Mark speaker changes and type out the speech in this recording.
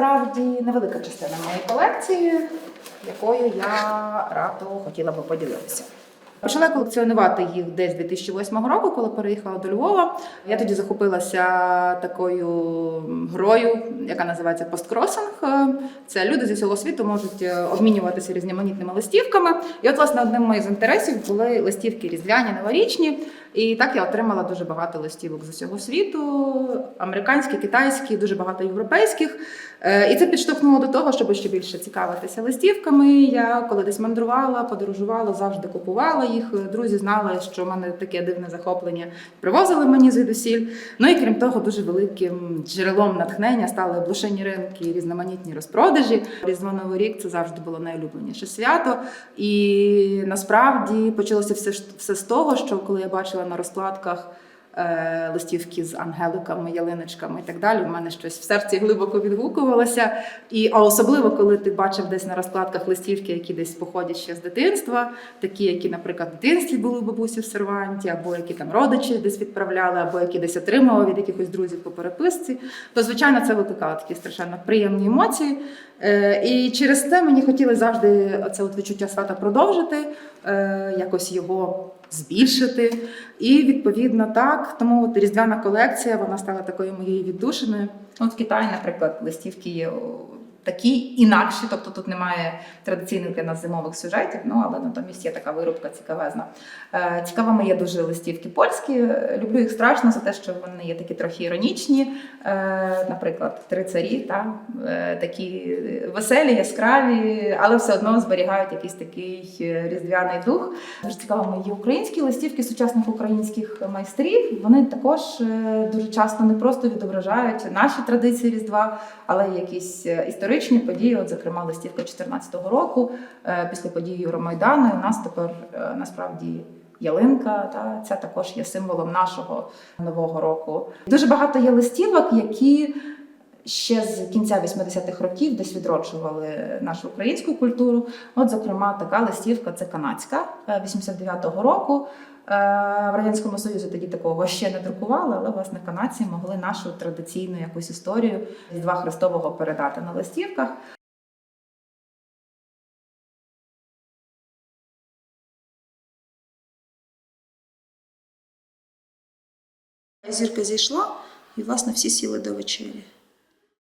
Speaker 1: насправді невелика частина моєї колекції, якою я радо хотіла би поділитися. Почала колекціонувати їх десь 2008 року, коли переїхала до Львова. Я тоді захопилася такою грою, яка називається посткросинг. Це люди зі всього світу можуть е, обмінюватися різноманітними листівками. І от, власне, одним із інтересів були листівки різдвяні, новорічні. І так я отримала дуже багато листівок з усього світу: американські, китайські, дуже багато європейських. Е, І це підштовхнуло до того, щоб ще більше цікавитися листівками. Я коли десь мандрувала, подорожувала, завжди купувала їх. Друзі знали, що в мене таке дивне захоплення. Привозили мені звідусіль. Ну і крім того, дуже великим джерелом натхнення стали блошині ринки, різноманітні розпродажі. Різдво Новий рік це завжди було найулюбленіше свято. І насправді почалося все, все з того, що коли я бачила на розкладках. Е, Листівки з ангеликами, ялиночками і так далі. У мене щось в серці глибоко відгукувалося. І а особливо, коли ти бачив десь на розкладках листівки, які десь походять ще з дитинства, такі, які, наприклад, в дитинстві були у бабусі в серванті, або які там родичі десь відправляли, або які десь отримували від якихось друзів по переписці, то звичайно це викликало такі страшенно приємні емоції. Е, І через те мені хотіли завжди це відчуття свята продовжити, е, якось його збільшити. І відповідно так, тому от різдвяна колекція вона стала такою моєю віддушиною. От в Китаї, наприклад, листівки є такі інакші, тобто тут немає традиційних для нас зимових сюжетів, ну але натомість є така виробка цікавезна. Е, Цікавими є дуже листівки польські. Люблю їх страшно за те, що вони є такі трохи іронічні. Е, Наприклад, три царі, та, е, такі веселі, яскраві, але все одно зберігають якийсь такий різдвяний дух. Дуже цікавими є українські листівки сучасних українських майстрів. Вони також дуже часто не просто відображають наші традиції Різдва, але якісь е, історичні події. От, зокрема, листівка 2014 року е, після події Євромайдану. У нас тепер е, насправді. Ялинка, та це також є символом нашого нового року. Дуже багато є листівок, які ще з кінця 80-х років десь відроджували нашу українську культуру. От, зокрема, така листівка це канадська е, 89-го року. Е, В радянському Союзі тоді такого ще не друкували, але власне канадці могли нашу традиційну якусь історію Різдва Христового передати на листівках.
Speaker 2: Зірка зійшла, і власне всі сіли до вечері.